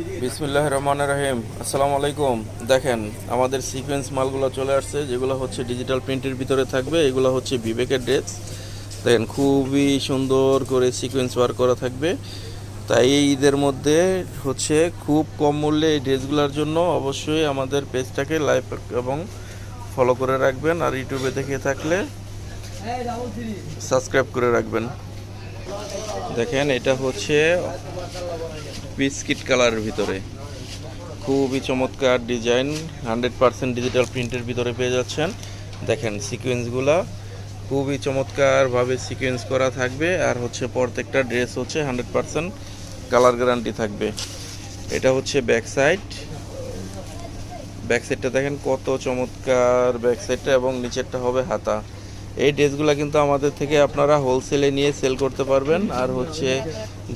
বিসমিল্লাহ রহমান রহিম। আসসালামু আলাইকুম দেখেন, আমাদের সিকোয়েন্স মালগুলো চলে আসছে, যেগুলো হচ্ছে ডিজিটাল প্রিন্টের ভিতরে থাকবে, এগুলো হচ্ছে বিবেকের ড্রেস দেখেন, খুবই সুন্দর করে সিকোয়েন্স ওয়ার্ক করা থাকবে। তাই এই ঈদের মধ্যে হচ্ছে খুব কম মূল্যে এই ড্রেসগুলোর জন্য অবশ্যই আমাদের পেজটাকে লাইভ এবং ফলো করে রাখবেন, আর ইউটিউবে দেখে থাকলে সাবস্ক্রাইব করে রাখবেন। দেখেন, এটা হচ্ছে বিস্কিট কালারের ভিতরে। খুবই চমৎকার ডিজাইন, হান্ড্রেড পারসেন্ট ডিজিটাল প্রিন্টের ভিতরে পেয়ে যাচ্ছেন। দেখেন সিকোয়েন্সগুলা, খুবই চমৎকারভাবে সিকোয়েন্স করা থাকবে। আর হচ্ছে প্রত্যেকটা ড্রেস হচ্ছে হান্ড্রেড পারসেন্ট কালার গ্যারান্টি থাকবে। এটা হচ্ছে ব্যাক সাইড। ব্যাক সাইডটা দেখেন কত চমৎকার ব্যাক সাইডটা এবং নিচেরটা হবে হাতা। এই ড্রেসগুলো কিন্তু আমাদের থেকে আপনারা হোলসেলে নিয়ে সেল করতে পারবেন। আর হচ্ছে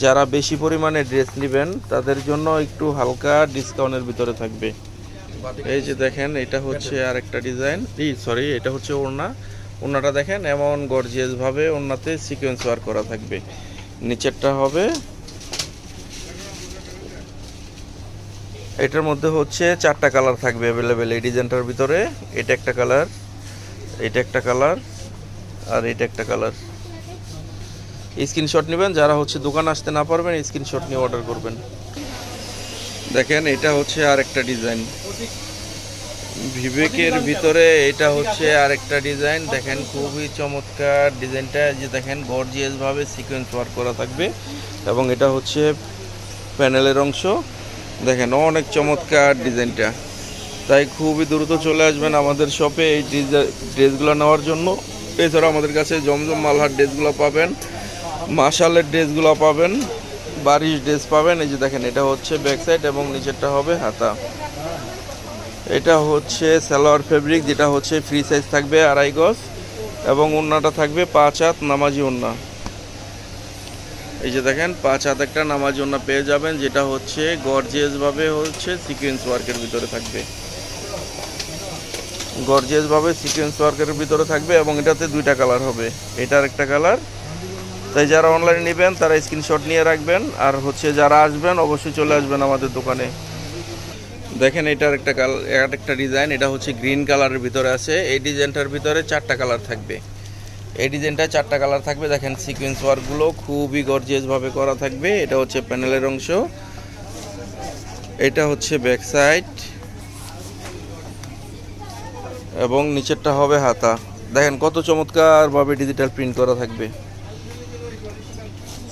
যারা বেশি পরিমাণে ড্রেস নেবেন, তাদের জন্য একটু হালকা ডিসকাউন্টের ভিতরে থাকবে। এই যে দেখেন, এটা হচ্ছে আর একটা ডিজাইন সরি এটা হচ্ছে ওড়না। ওড়নাটা দেখেন, এমন গর্জিয়াসভাবে ওড়নাতে সিকোয়েন্স ওয়ার্ক করা থাকবে। নিচেরটা হবে। এটার মধ্যে হচ্ছে চারটা কালার থাকবে অ্যাভেলেবেল এই ডিজাইনটার ভিতরে। এটা একটা কালার এটা একটা কালার আর এটা একটা কালার। স্ক্রিনশট নেবেন, যারা হচ্ছে দোকান আসতে না পারবেন, স্ক্রিনশট নিয়ে অর্ডার করবেন। দেখেন, এটা হচ্ছে আরেকটা ডিজাইন। বিবেকের ভিতরে এটা হচ্ছে আরেকটা ডিজাইন। দেখেন, খুবই চমৎকার ডিজাইনটা। যে দেখেন গর্জিয়াস ভাবে সিকোয়েন্স ওয়ার্ক করা থাকবে। এবং এটা হচ্ছে প্যানেলের অংশ। দেখেন, অনেক চমৎকার ডিজাইনটা। তাই খুবই দ্রুত চলে আসবেন আমাদের শপে এই ড্রেসগুলো নেওয়ার জন্য। এছাড়া আমাদের কাছে জমজম মালহার ড্রেসগুলো পাবেন, মাশালের ড্রেসগুলো পাবেন, বারিশ ড্রেস পাবেন। এই যে দেখেন, এটা হচ্ছে ব্যাক সাইড এবং নিচেরটা হবে হাতা। এটা হচ্ছে সালোয়ার ফেব্রিক যেটা হচ্ছে ফ্রি সাইজ থাকবে আড়াই গজ এবং ওড়নাটা থাকবে পাঁচ হাত নামাজি ওড়না এই যে দেখেন, পাঁচ হাত একটা নামাজি ওড়না পেয়ে যাবেন, যেটা হচ্ছে গর্জিয়াস ভাবে হচ্ছে সিকোয়েন্স ওয়ার্কের ভিতরে থাকবে। গর্জিয়াস ভাবে সিকোয়েন্স ওয়ার্কের ভিতরে থাকবে এবং এটাতে দুইটা কালার হবে। এটার একটা কালার তাই যারা অনলাইনে নেবেন, তারা স্ক্রিনশট নিয়ে রাখবেন। আর হচ্ছে যারা আসবেন, অবশ্যই চলে আসবেন আমাদের দোকানে। দেখেন এটার একটা কালার একটা ডিজাইন এটা হচ্ছে গ্রিন কালারের ভিতরে আছে। এই ডিজাইনটার ভিতরে চারটা কালার থাকবে। এই ডিজাইনটা চারটা কালার থাকবে। দেখেন সিকোয়েন্স ওয়ার্কগুলো খুবই গর্জিয়াসভাবে করা থাকবে। এটা হচ্ছে প্যানেলের অংশ। এটা হচ্ছে ব্যাক সাইড এবং নিচেরটা হবে হাতা। দেখেন কত চমৎকারভাবে ডিজিটাল প্রিন্ট করা থাকবে।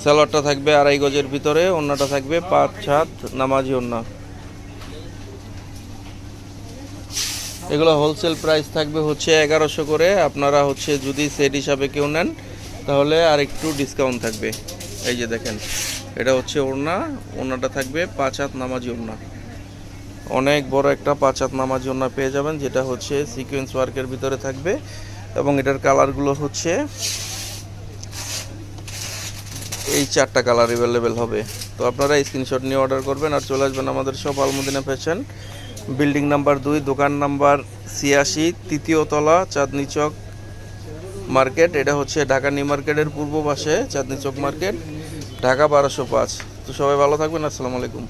সালোয়ারটা থাকবে আড়াই গজের ভিতরে অন্যটা থাকবে পাঁচ, সাত, নামাজি অন্য এগুলো হোলসেল প্রাইস থাকবে হচ্ছে এগারোশো করে। আপনারা হচ্ছে যদি সেট হিসাবে কেউ নেন, তাহলে আর একটু ডিসকাউন্ট থাকবে। এই যে দেখেন, এটা হচ্ছে ওড়না ওড়নাটা থাকবে পাঁচ হাত নামাজি ওড়না অনেক বড় একটা পাঁচ হাত নামাজি ওড়না পেয়ে যাবেন, যেটা হচ্ছে সিকোয়েন্স ওয়ার্কের ভিতরে থাকবে এবং এটার কালারগুলো হচ্ছে এই চারটা কালার অ্যাভেলেবেল হবে। তো আপনারা স্ক্রিনশট নিয়ে অর্ডার করবেন আর চলে আসবেন আমাদের সব আলমদিনা ফ্যাশন বিল্ডিং নাম্বার দুই, দোকান নাম্বার ছিয়াশি, তৃতীয় তলা, চাঁদনি চক মার্কেট এটা হচ্ছে ঢাকা নিউ মার্কেটের পূর্ব পাশে, চাঁদনি চক মার্কেট ঢাকা বারোশো পাঁচ। তো সবাই ভালো থাকবেন, আসসালামু আলাইকুম।